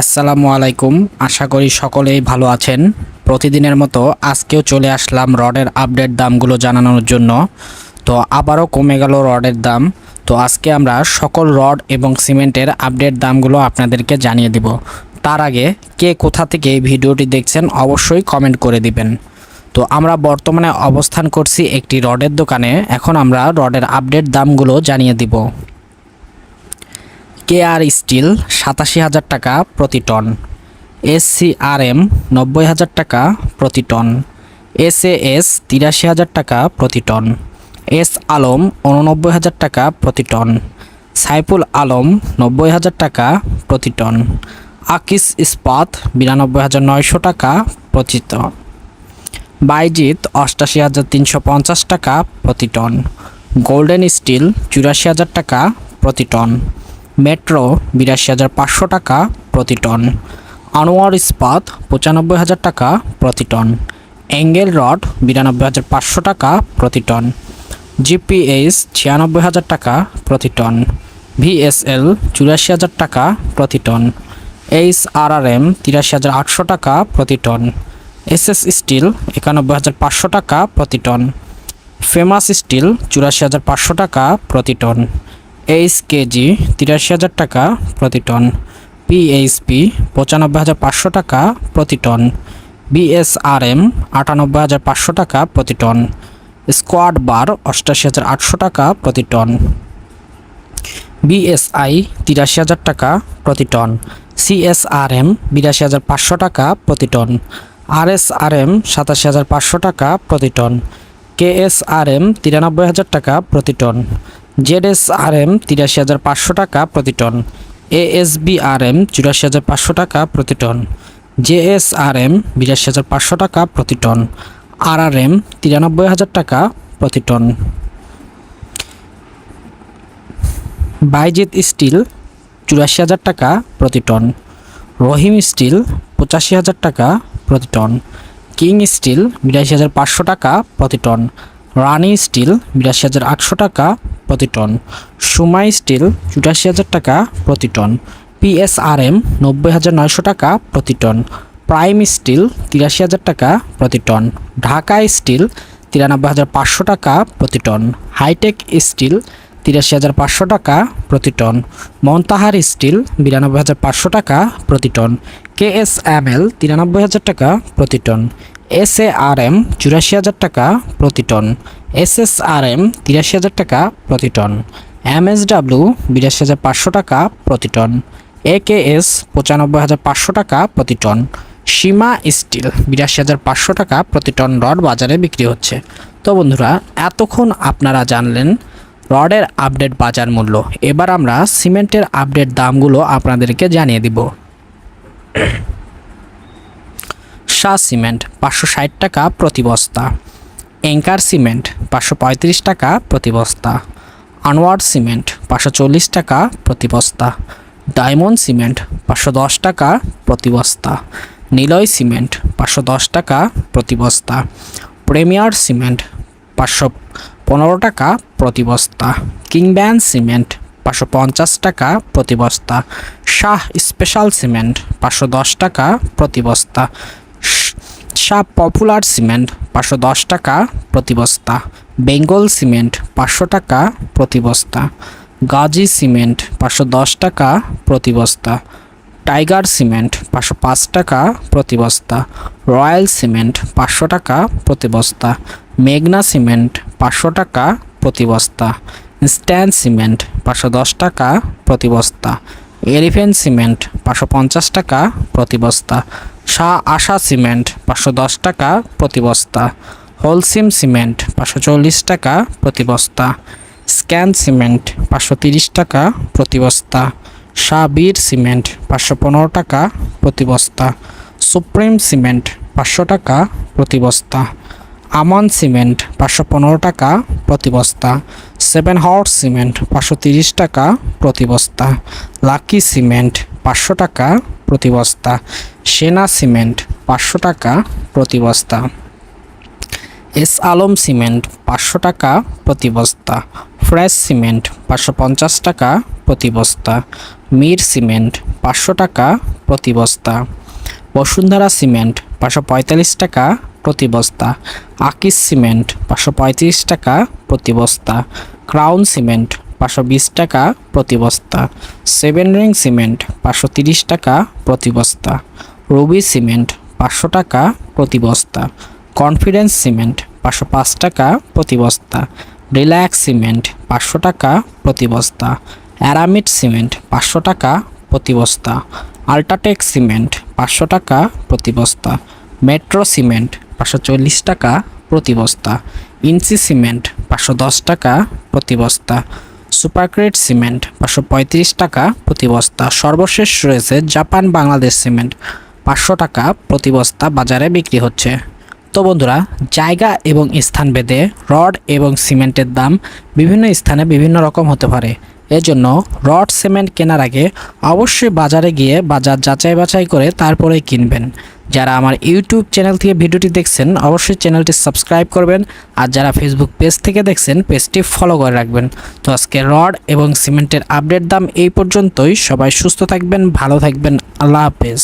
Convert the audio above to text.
আসসালামু আলাইকুম। আশা করি সকলেই ভালো আছেন। প্রতিদিনের মতো আজকেও চলে আসলাম রডের আপডেট দামগুলো জানানোর জন্য। তো আবারও কমে গেল রডের দাম। তো আজকে আমরা সকল রড এবং সিমেন্টের আপডেট দামগুলো আপনাদেরকে জানিয়ে দিব। তার আগে কে কোথা থেকে ভিডিওটি দেখছেন অবশ্যই কমেন্ট করে দিবেন। তো আমরা বর্তমানে অবস্থান করছি একটি রডের দোকানে। এখন আমরা রডের আপডেট দামগুলো জানিয়ে দিব। কেআর স্টিল সাতাশি হাজার টাকা প্রতি টন। এসসিআরএম নব্বই হাজার টাকা প্রতি টন। এসএএস তিরাশি হাজার টাকা প্রতি টন। এস আলম উননব্বই হাজার টাকা প্রতি টন। সাইফুল আলম নব্বই হাজার টাকা প্রতি টন। আকিস ইস্পাত বিরানব্বই হাজার নয়শো টাকা প্রতি টন। বাইজিৎ অষ্টাশি হাজার তিনশো পঞ্চাশ টাকা প্রতি টন। গোল্ডেন স্টিল চুরাশি হাজার টাকা প্রতি টন। মেট্রো বিরাশি হাজার পাঁচশো টাকা প্রতি টন। আনোয়ার ইস্পাত পঁচানব্বই হাজার টাকা প্রতি টন। অ্যাঙ্গেল রড বিরানব্বই হাজার পাঁচশো টাকা প্রতি টন। জিপিএস ছিয়ানব্বই হাজার টাকা প্রতি টন। ভিএসএল চুরাশি হাজার টাকা প্রতি ton. H R R M তিরাশি হাজার আটশো টাকা প্রতি টন। এসএস স্টিল একানব্বই হাজার পাঁচশো টাকা প্রতি টন। ফেমাস স্টিল চুরাশি হাজার পাঁচশো টাকা প্রতি টন। এইচ কেজি তিরাশি হাজার টাকা প্রতি টন। পিএইচপি পঁচানব্বই হাজার পাঁচশো টাকা প্রতি টন। বিএসআরএম আটানব্বই হাজার পাঁচশো টাকা প্রতি টন। স্কোয়াড বার অষ্টাশি হাজার আটশো টাকা প্রতি টন। বিএসআই তিরাশি হাজার টাকা প্রতি টন। সিএসআরএম বিরাশি হাজার পাঁচশো টাকা প্রতি টন। আরএসআরএম সাতাশি হাজার পাঁচশো টাকা প্রতি টন। কেএসআরএম তিরানব্বই হাজার টাকা প্রতি টন। জেডএসআরএম তিরাশি হাজার পাঁচশো টাকা প্রতি টন। এএসবিআরএম চুরাশি হাজার পাঁচশো টাকা প্রতি টন। জেএসআরএম বিরাশি হাজার পাঁচশো টাকা প্রতি টন। আরআরএম তিরানব্বই হাজার টাকা প্রতি টন। বাইজিৎ স্টিল চুরাশি হাজার টাকা প্রতি টন। রহিম স্টিল পঁচাশি হাজার টাকা প্রতি টন। কিং স্টিল বিরাশি হাজার পাঁচশো টাকা প্রতি টন। রানি স্টিল বিরাশি হাজার আটশো টাকা প্রতি টন। সুমাই স্টিল চুরাশি হাজার টাকা প্রতি টন। পিএসআরএম নব্বই হাজার নয়শো টাকা প্রতি টন। প্রাইম স্টিল তিরাশি হাজার টাকা প্রতি টন। ঢাকা স্টিল তিরানব্বই হাজার পাঁচশো টাকা প্রতি টন। হাইটেক স্টিল তিরাশি হাজার পাঁচশো টাকা প্রতি টন। মন্তাহার স্টিল বিরানব্বই হাজার পাঁচশো টাকা প্রতি টন। কেএসএমএল তিরানব্বই হাজার টাকা প্রতি টন। এস আর এম চুরাশি হাজার টাকা প্রতি ton. S S R M তিরাশি হাজার টাকা প্রতি টন। এম এস ডাব্লিউ বিরাশি হাজার পাঁচশো টাকা প্রতি টন। এ কে এস পঁচানব্বই হাজার পাঁচশো টাকা প্রতি টন। সীমা স্টিল বিরাশি হাজার পাঁচশো টাকা প্রতি টন রড বাজারে বিক্রি হচ্ছে। তো বন্ধুরা, এতক্ষণ আপনারা জানলেন রডের আপডেট বাজার মূল্য। এবার আমরা সিমেন্টের আপডেট দামগুলো আপনাদেরকে জানিয়ে দিব। শাহ সিমেন্ট, পাঁচশো ষাট টাকা প্রতি বস্তা। অ্যাঙ্কার সিমেন্ট, পাঁচশো পঁয়ত্রিশ টাকা প্রতি বস্তা। আনোয়ার সিমেন্ট, পাঁচশো চল্লিশ টাকা প্রতি বস্তা। ডায়মন্ড সিমেন্ট, পাঁচশো দশ টাকা প্রতি বস্তা। নিলয় সিমেন্ট, পাঁচশো দশ টাকা প্রতি বস্তা। প্রেমিয়ার সিমেন্ট, পাঁচশো পনেরো টাকা প্রতি বস্তা। কিংব্যান সিমেন্ট, পাঁচশো পঞ্চাশ টাকা প্রতি বস্তা। শাহ স্পেশাল সিমেন্ট, পাঁচশো দশ টাকা প্রতি বস্তা। শাহ পপুলার সিমেন্ট পাঁচশো দশ টাকা প্রতি বস্তা। বেঙ্গল সিমেন্ট পাঁচশো টাকা প্রতি বস্তা। গাজী সিমেন্ট পাঁচশো দশ টাকা প্রতি বস্তা। টাইগার সিমেন্ট পাঁচশো পাঁচ টাকা প্রতি বস্তা। রয়্যাল সিমেন্ট পাঁচশো টাকা প্রতি বস্তা। মেঘনা সিমেন্ট পাঁচশো টাকা প্রতি বস্তা। স্ট্যান্ড সিমেন্ট পাঁচশো দশ টাকা প্রতি বস্তা। এলিফেন্ট সিমেন্ট পাঁচশো পঞ্চাশ টাকা প্রতি বস্তা। শাহ আশা সিমেন্ট, পাঁচশো দশ টাকা প্রতি বস্তা। হোলসিম সিমেন্ট, পাঁচশো চল্লিশ টাকা প্রতি বস্তা। স্ক্যান সিমেন্ট, পাঁচশো তিরিশ টাকা প্রতি বস্তা। শাহবীর সিমেন্ট, পাঁচশো পনেরো টাকা প্রতি বস্তা। সুপ্রিম সিমেন্ট, পাঁচশো টাকা প্রতি বস্তা। আমান সিমেন্ট, পাঁচশো পনেরো টাকা প্রতি বস্তা। সেভেন হর্স সিমেন্ট, পাঁচশো তিরিশ টাকা প্রতি বস্তা। লাকি সিমেন্ট, পাঁচশো টাকা প্রতি বস্তা সেনা সিমেন্ট, পাঁচশো টাকা প্রতি বস্তা এস আলম সিমেন্ট, পাঁচশো টাকা প্রতি বস্তা ফ্রেশ সিমেন্ট, পাঁচশো পঞ্চাশ টাকা প্রতি বস্তা মির সিমেন্ট, পাঁচশো টাকা প্রতি বস্তা বসুন্ধরা সিমেন্ট, পাঁচশো পঁয়তাল্লিশ টাকা প্রতি বস্তা আকিস সিমেন্ট, পাঁচশো পঁয়ত্রিশ টাকা প্রতি বস্তা ক্রাউন সিমেন্ট পাঁচশো বিশ টাকা প্রতি বস্তা। সেভেন রিং সিমেন্ট, পাঁচশো তিরিশ টাকা প্রতি বস্তা। রুবি সিমেন্ট, পাঁচশো টাকা প্রতি বস্তা। কনফিডেন্স সিমেন্ট, পাঁচশো পাঁচ টাকা প্রতি বস্তা। রিল্যাক্স সিমেন্ট, পাঁচশো টাকা প্রতি বস্তা। অ্যারামিড সিমেন্ট, পাঁচশো টাকা প্রতি বস্তা। আল্ট্রাটেক সিমেন্ট, পাঁচশো টাকা প্রতি বস্তা। মেট্রো সিমেন্ট, পাঁচশো চল্লিশ টাকা প্রতি বস্তা। ইনসি সিমেন্ট, পাঁচশো দশ টাকা প্রতি বস্তা। সুপারক্রেট সিমেন্ট, পাঁচশো পঁয়ত্রিশ টাকা প্রতি বস্তা। সর্বশেষ রয়েছে জাপান বাংলাদেশ সিমেন্ট, পাঁচশো টাকা প্রতি বস্তা বাজারে বিক্রি হচ্ছে। তো বন্ধুরা, জায়গা এবং স্থান ভেদে রড এবং সিমেন্টের দাম বিভিন্ন স্থানে বিভিন্ন রকম হতে পারে। এজন্য রড সিমেন্ট কেনার আগে অবশ্যই বাজারে গিয়ে বাজার যাচাই বাছাই করে তারপরে কিনবেন। যারা আমার ইউটিউব চ্যানেল থেকে ভিডিওটি দেখছেন, অবশ্যই চ্যানেলটি সাবস্ক্রাইব করবেন আর যারা ফেসবুক পেজ থেকে দেখছেন, পেজটি ফলো করে রাখবেন। তো আজকে রড এবং সিমেন্টের আপডেট দাম এই পর্যন্তই। সবাই সুস্থ থাকবেন, ভালো থাকবেন। আল্লাহ হাফেজ।